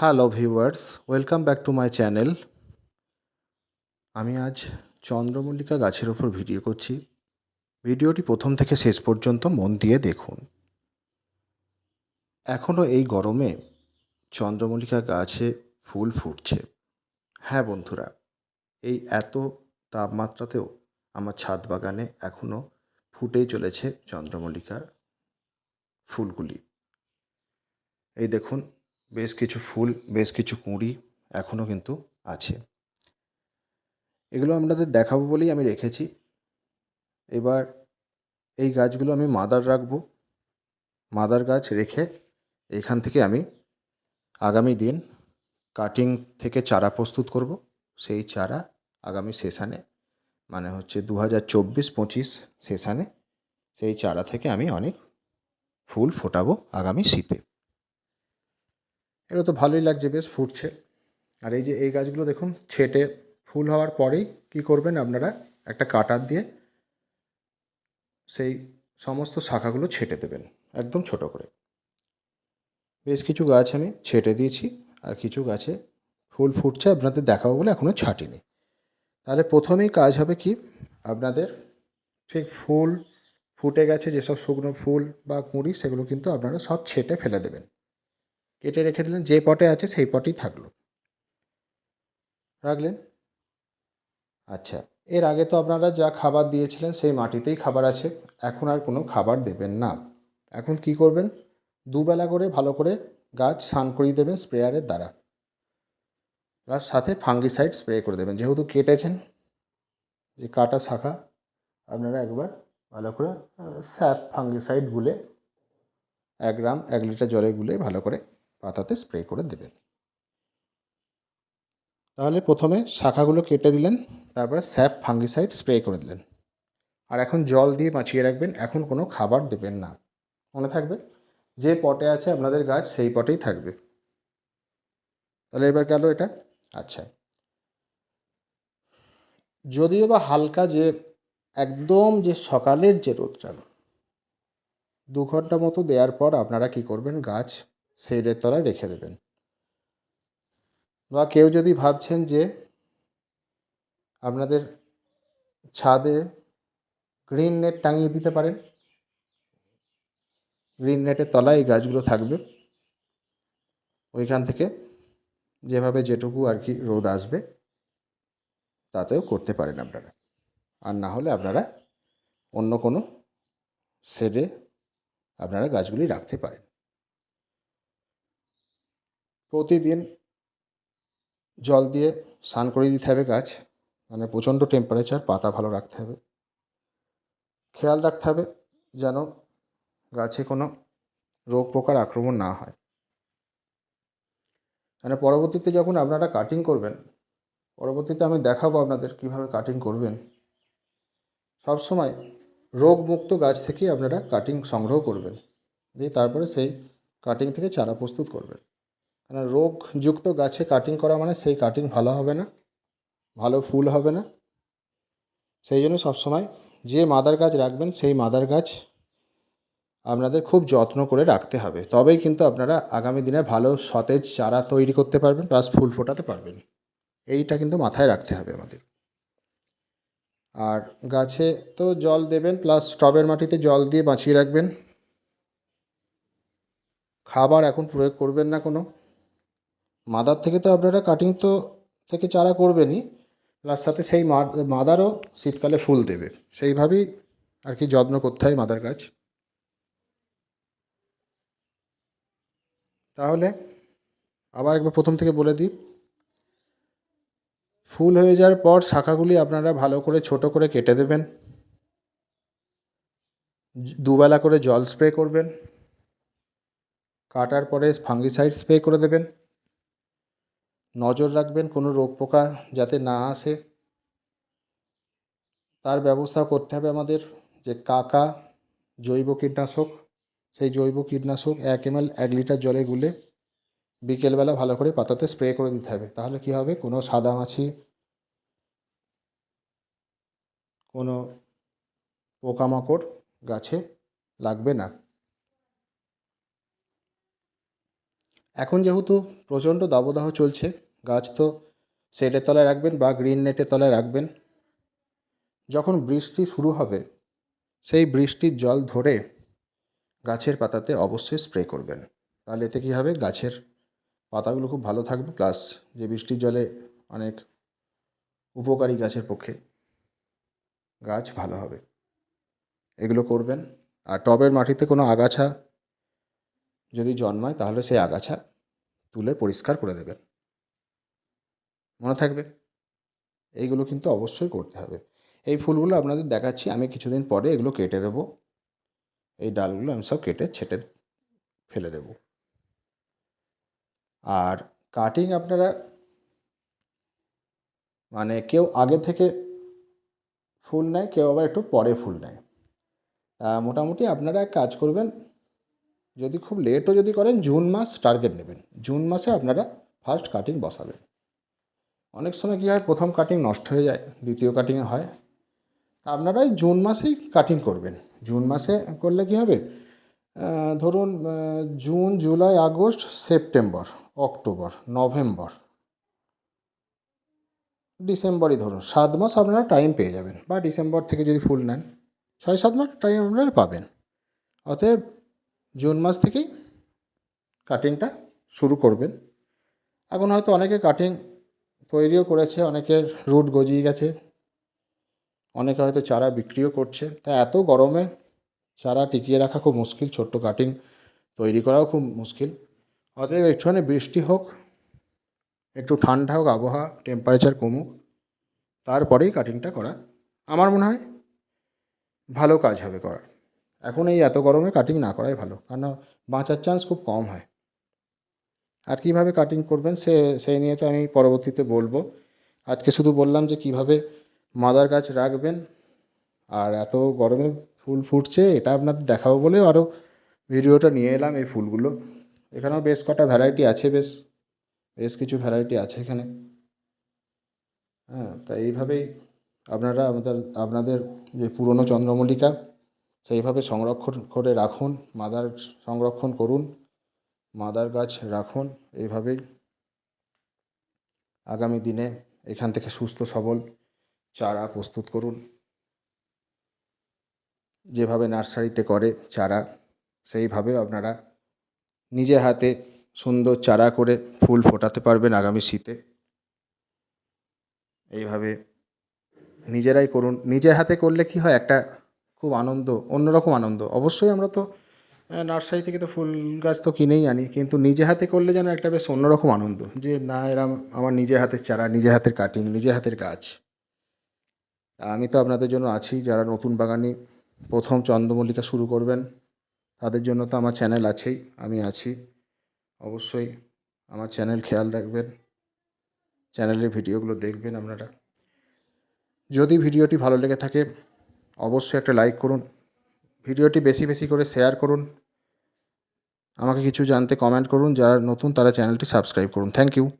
Hello viewers welcome back to my channel আমি আজ চন্দ্রমল্লিকা গাছের ওপর ভিডিও করছি। ভিডিওটি প্রথম থেকে শেষ পর্যন্ত মন দিয়ে দেখুন। এখনও এই গরমে চন্দ্রমল্লিকা গাছে ফুল ফুটছে। হ্যাঁ বন্ধুরা, এই এত তাপমাত্রাতেও আমার ছাদ বাগানে এখনও ফুটেই চলেছে চন্দ্রমল্লিকার ফুলগুলি। এই দেখুন বেশ কিছু ফুল, বেশ কিছু কুঁড়ি এখনও কিন্তু আছে। এগুলো আপনাদের দেখাবো বলেই আমি রেখেছি। এবার এই গাছগুলো আমি মাদার রাখব। মাদার গাছ রেখে এখান থেকে আমি আগামী দিন কাটিং থেকে চারা প্রস্তুত করব। সেই চারা আগামী সেশানে মানে হচ্ছে দু হাজার চব্বিশ পঁচিশ সেশানে, সেই চারা থেকে আমি অনেক ফুল ফোটাবো আগামী শীতে। এটা তো ভালোই লাগছে, বেশ ফুটছে। আর এই যে এই গাছগুলো দেখুন, ছেটে ফুল হওয়ার পরেই কি করবেন আপনারা? একটা কাটার দিয়ে সেই সমস্ত শাখাগুলো ছেটে দেবেন, একদম ছোট করে। বেশ কিছু গাছ আমি ছেটে দিয়েছি, আর কিছু গাছে ফুল ফুটছে, আপনাদের দেখাবো বলে এখনও ছাটিনি। তাহলে প্রথমেই কাজ হবে কি? আপনাদের ঠিক ফুল ফুটে গেছে, যেসব শুকনো ফুল বা কুঁড়ি, সেগুলো কিন্তু আপনারা সব ছেটে ফেলে দেবেন। কেটে রেখে দিলেন, যে পটে আছে সেই পটেই থাকল। রাখলেন? আচ্ছা এর আগে তো আপনারা যা খাবার দিয়েছিলেন সেই মাটিতেই খাবার আছে, এখন আর কোনো খাবার দেবেন না। এখন কি করবেন? দুবেলা করে ভালো করে গাছ স্নান করিয়ে দেবেন স্প্রেয়ারের দ্বারা। প্লাস সাথে ফাঙ্গিসাইড স্প্রে করে দেবেন, যেহেতু কেটেছেন। যে কাটা শাখা, আপনারা একবার ভালো করে স্যাপ ফাঙ্গিসাইড গুলে, এক গ্রাম, এক লিটার জলে গুলে ভালো করে পাতাতে স্প্রে করে দেবেন। তাহলে প্রথমে শাখাগুলো কেটে দিলেন, তারপরে স্যাপ ফাঙ্গিসাইড স্প্রে করে দিলেন। আর এখন জল দিয়ে বাঁচিয়ে রাখবেন, এখন কোনো খাবার দেবেন না। মনে থাকবে? যে পটে আছে আপনাদের গাছ, সেই পটেই থাকবে। তাহলে এবার গেল এটা। আচ্ছা। যদিও বা হালকা যে, একদম যে সকালের যে রোদটা, দু ঘণ্টা মতো দেওয়ার পর আপনারা কি করবেন, গাছ শেডের তলায় রেখে দেবেন। বা কেউ যদি ভাবছেন যে আপনাদের ছাদে গ্রিন নেট টাঙিয়ে দিতে পারেন, গ্রিন নেটের তলায় এই গাছগুলো থাকবে। ওইখান থেকে যেভাবে যেটুকু আর কি রোদ আসবে, তাতেও করতে পারেন আপনারা। আর না হলে আপনারা অন্য কোনো শেডে আপনারা গাছগুলি রাখতে পারেন। প্রতিদিন জল দিয়ে স্নান করিয়ে দিতে হবে গাছ। মানে প্রচণ্ড টেম্পারেচার পাতা ভালো রাখতে হবে। খেয়াল রাখতে হবে যেন গাছে কোনো রোগ পোকার আক্রমণ না হয়। মানে পরবর্তীতে যখন আপনারা কাটিং করবেন, পরবর্তীতে আমি দেখাবো আপনাদের কীভাবে কাটিং করবেন। সবসময় রোগমুক্ত গাছ থেকেই আপনারা কাটিং সংগ্রহ করবেন। দিয়ে তারপরে সেই কাটিং থেকে চারা প্রস্তুত করবেন। কারণ রোগযুক্ত গাছে কাটিং করা মানে সেই কাটিং ভালো হবে না, ভালো ফুল হবে না। সেই জন্য সবসময় যে মাদার গাছ রাখবেন, সেই মাদার গাছ আপনাদের খুব যত্ন করে রাখতে হবে। তবেই কিন্তু আপনারা আগামী দিনে ভালো সতেজ চারা তৈরি করতে পারবেন প্লাস ফুল ফোটাতে পারবেন। এইটা কিন্তু মাথায় রাখতে হবে আমাদের। আর গাছে তো জল দেবেন প্লাস টবের মাটিতে জল দিয়ে বাঁচিয়ে রাখবেন। খাবার এখন প্রয়োগ করবেন না কোনো। মাদার থেকে তো আপনারা কাটিং তো থেকে চারা করবেনই প্লাস সাথে সেই মাদারও শীতকালে ফুল দেবে। সেইভাবেই আর কি যত্ন করতে হয় মাদার গাছ। তাহলে আবার একবার প্রথম থেকে বলে দিই, ফুল হয়ে যাওয়ার পর শাখাগুলি আপনারা ভালো করে ছোট করে কেটে দেবেন। দুবেলা করে জল স্প্রে করবেন। কাটার পরে ফাঙ্গিসাইড স্প্রে করে দেবেন। নজর রাখবেন, কোনো রোগ পোকা যাতে না আসে। তার ব্যবস্থা করতে হবে আমাদের যে কাকা জৈব কীটনাশক, সেই জৈব কীটনাশক এক এম এক লিটার জলে গুলে বিকেলবেলা ভালো করে পাতাতে স্প্রে করে দিতে হবে। তাহলে কী হবে? কোনো সাদা মাছি, কোনো পোকামাকড় গাছে লাগবে না। এখন যেহেতু প্রচণ্ড দাবদাহ চলছে গাছ তো শেডের তলায় রাখবেন বা গ্রিন নেটের তলায় রাখবেন। যখন বৃষ্টি শুরু হবে, সেই বৃষ্টির জল ধরে গাছের পাতাতে অবশ্যই স্প্রে করবেন। তাহলে এতে কী হবে? গাছের পাতাগুলো খুব ভালো থাকবে প্লাস যে বৃষ্টির জলে অনেক উপকারী গাছের পক্ষে গাছ ভালো হবে। এগুলো করবেন। আর টবের মাটিতে কোনো আগাছা যদি জন্মায়, তাহলে সেই আগাছা তুলে পরিষ্কার করে দেবেন। মনে থাকবে। এইগুলো কিন্তু অবশ্যই করতে হবে। এই ফুলগুলো আপনাদের দেখাচ্ছি, আমি কিছুদিন পরে এগুলো কেটে দেবো। এই ডালগুলো আমি সব কেটে ছেটে ফেলে দেব। আর কাটিং আপনারা মানে কেউ আগে থেকে ফুল নেয়, কেউ আবার একটু পরে ফুল নেয়। তা মোটামুটি আপনারা এক কাজ করবেন, যদি খুব লেটও যদি করেন, জুন মাস টার্গেট নেবেন। জুন মাসে আপনারা ফার্স্ট কাটিং বসাবেন। অনেক সময় কী হয়, প্রথম কাটিং নষ্ট হয়ে যায়, দ্বিতীয় কাটিংয়ে হয়। আপনারা এই জুন মাসেই কাটিং করবেন। জুন মাসে করলে কী হবে? ধরুন June, July, August, September, October, November. ডিসেম্বরই ধরুন, সাত মাস আপনারা টাইম পেয়ে যাবেন বা ডিসেম্বর থেকে যদি ফুল নেন, ছয়, সাত মাস টাইম আপনারা পাবেন। অতএব জুন মাস থেকেই কাটিংটা শুরু করবেন। এখন হয়তো অনেকে কাটিং তৈরিও করেছে, অনেকের রুট গজিয়ে গেছে, অনেকে হয়তো চারা বিক্রিও করছে। তা এত গরমে চারা টিকিয়ে রাখা খুব মুশকিল, ছোট্ট কাটিং তৈরি করাও খুব মুশকিল। অতএব একটুখানি বৃষ্টি হোক, একটু ঠান্ডা হোক, আবহাওয়া টেম্পারেচার কমুক, তারপরেই কাটিংটা করা। আমার মনে হয় ভালো কাজ হবে করা। এখন এই এত গরমে কাটিং না করাই ভালো কারণ বাঁচার চান্স খুব কম হয়। আর কীভাবে কাটিং করবেন সে, সেই নিয়ে তো আমি পরবর্তীতে বলব। আজকে শুধু বললাম যে কীভাবে মাদার গাছ রাখবেন। আর এত গরমে ফুল ফুটছে, এটা আপনাদের দেখাবো বলেও আরও ভিডিওটা নিয়ে এলাম এই ফুলগুলো। এখানেও বেশ কটা ভ্যারাইটি আছে বেশ বেশ কিছু ভ্যারাইটি আছে এখানে। হ্যাঁ তা এইভাবেই আপনারা আমাদের, আপনাদের যে পুরনো চন্দ্রমল্লিকা, সেইভাবে সংরক্ষণ করে রাখুন, মাদার সংরক্ষণ করুন। মাদার গাছ রাখুন এইভাবেই। আগামী দিনে এখান থেকে সুস্থ সবল চারা প্রস্তুত করুন। যেভাবে নার্সারিতে করে চারা, সেইভাবে আপনারা নিজে হাতে সুন্দর চারা করে ফুল ফোটাতে পারবেন আগামী শীতে। এইভাবে নিজেরাই করুন। নিজের হাতে করলে কি হয়? একটা খুব আনন্দ, অন্যরকম আনন্দ। অবশ্যই আমরা তো নার্সারি থেকে তো ফুল গাছ তো কিনেই আনি, কিন্তু নিজে হাতে করলে যেন একটা বেশ অন্যরকম আনন্দ যে, না এরম আমার নিজে হাতের চারা, নিজে হাতের কাটিং নিজে হাতের গাছ। আমি তো আপনাদের জন্য আছি, যারা নতুন বাগানি প্রথম চন্দ্রমল্লিকা শুরু করবেন, তাদের জন্য তো আমার চ্যানেল আছেই, আমি আছি। অবশ্যই আমার চ্যানেল খেয়াল রাখবেন চ্যানেলের ভিডিওগুলো দেখবেন আপনারা। যদি ভিডিওটি ভালো লেগে থাকে, অবশ্যই একটা লাইক করুন। ভিডিওটি বেশি বেশি করে শেয়ার করুন। আমাকে কিছু জানতে কমেন্ট করুন। যারা নতুন, তারা চ্যানেলটি সাবস্ক্রাইব করুন। Thank you